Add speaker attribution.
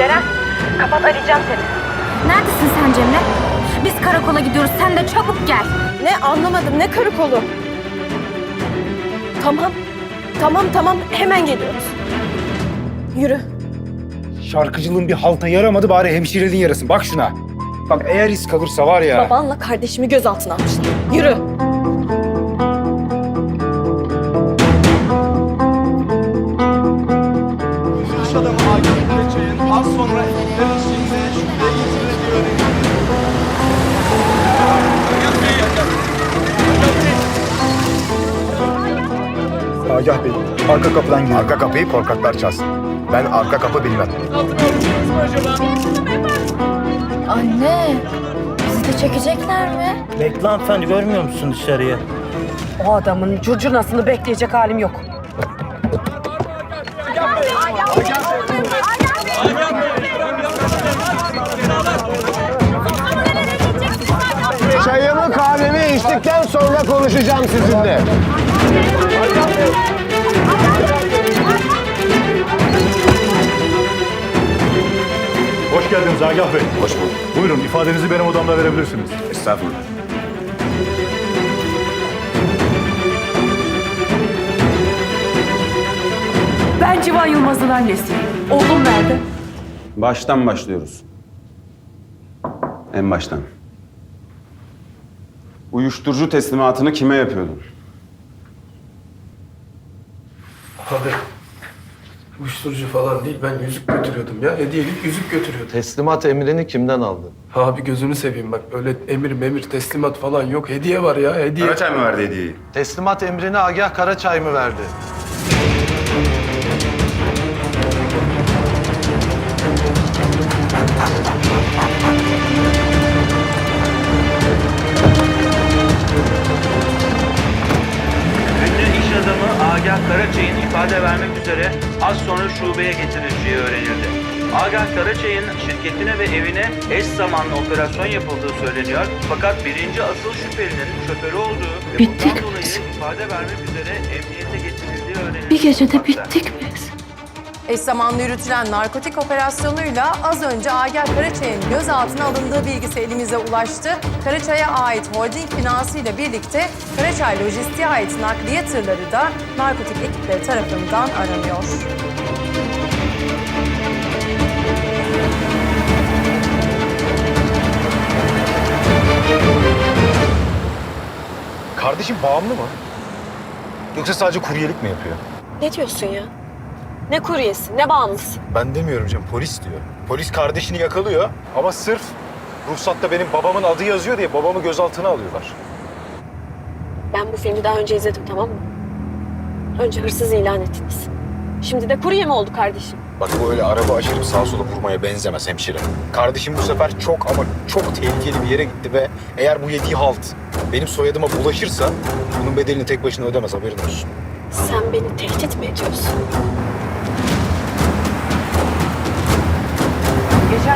Speaker 1: Ceren kapat arayacağım seni.
Speaker 2: Neredesin sen Cemre? Biz karakola gidiyoruz. Sen de çabuk gel.
Speaker 1: Ne anlamadım ne karakolu? Tamam. Tamam tamam hemen geliyoruz. Yürü.
Speaker 3: Şarkıcılığın bir halta yaramadı bari hemşireliğin yarasın. Bak şuna. Bak eğer iz kalırsa var ya.
Speaker 1: Babanla kardeşimi gözaltına almışlar. Yürü.
Speaker 4: Agah az sonra ekipler içinde şüpheye getirildiği öğrenildi.
Speaker 3: Agah Bey, arka kapıdan giriyor.
Speaker 5: Arka kapıyı korkaklar çalsın. Ben arka kapı bilmem.
Speaker 2: Anne, bizi de çekecekler mi?
Speaker 6: Bekle hanımefendi görmüyor musun dışarıya?
Speaker 7: O adamın curcunasını bekleyecek halim yok.
Speaker 5: Çayımı kahvemi içtikten sonra konuşacağım sizinle.
Speaker 8: Hoş geldiniz Agah Bey.
Speaker 5: Hoş bulduk.
Speaker 8: Buyurun ifadenizi benim odamda verebilirsiniz.
Speaker 5: Estağfurullah.
Speaker 7: Ben Civan Yılmaz'ın annesiyim. Oğlum nerede?
Speaker 9: Baştan başlıyoruz. En baştan. Uyuşturucu teslimatını kime yapıyordun?
Speaker 10: Abi uyuşturucu falan değil ben yüzük götürüyordum ya. Hediyelik yüzük götürüyordum.
Speaker 4: Teslimat emrini kimden aldın?
Speaker 10: Abi gözünü seveyim bak öyle emir memir teslimat falan yok. Hediye var ya hediye.
Speaker 9: Karaçay mı verdi hediyeyi?
Speaker 4: Teslimat emrini Agah Karaçay mı verdi?
Speaker 6: Agah Karaçay'ın ifade vermek üzere az sonra şubeye getirileceği öğrenildi. Agah Karaçay'ın şirketine ve evine eş zamanlı operasyon yapıldığı söyleniyor. Fakat birinci asıl şüphelinin şoförü olduğu ve
Speaker 2: Bittik
Speaker 6: bundan dolayı
Speaker 2: biz.
Speaker 6: ifade vermek üzere emniyete getirildiği öğrenildi.
Speaker 2: Bir gecede bittik.
Speaker 11: Eş zamanlı yürütülen narkotik operasyonuyla az önce Agah Karaçay'ın gözaltına alındığı bilgisi elimize ulaştı. Karaçay'a ait holding binası ile birlikte Karaçay Lojistik'e ait nakliye tırları da narkotik ekipleri tarafından aranıyor.
Speaker 3: Kardeşim bağımlı mı? Yoksa sadece kuryelik mi yapıyor?
Speaker 1: Ne diyorsun ya? Ne kuryesi ne bağımlısı.
Speaker 3: Ben demiyorum canım polis diyor. Polis kardeşini yakalıyor ama sırf ruhsatta benim babamın adı yazıyor diye babamı gözaltına alıyorlar.
Speaker 1: Ben bu filmi daha önce izledim tamam mı? Önce hırsız ilan ettiniz. Şimdi de kurye mi oldu kardeşim?
Speaker 3: Bak bu öyle araba aşırıp sağa sola vurmaya benzemez hemşire. Kardeşim bu sefer çok ama çok tehlikeli bir yere gitti ve eğer bu yediği halt benim soyadıma bulaşırsa bunun bedelini tek başına ödemez haberin olsun.
Speaker 1: Sen beni tehdit mi ediyorsun?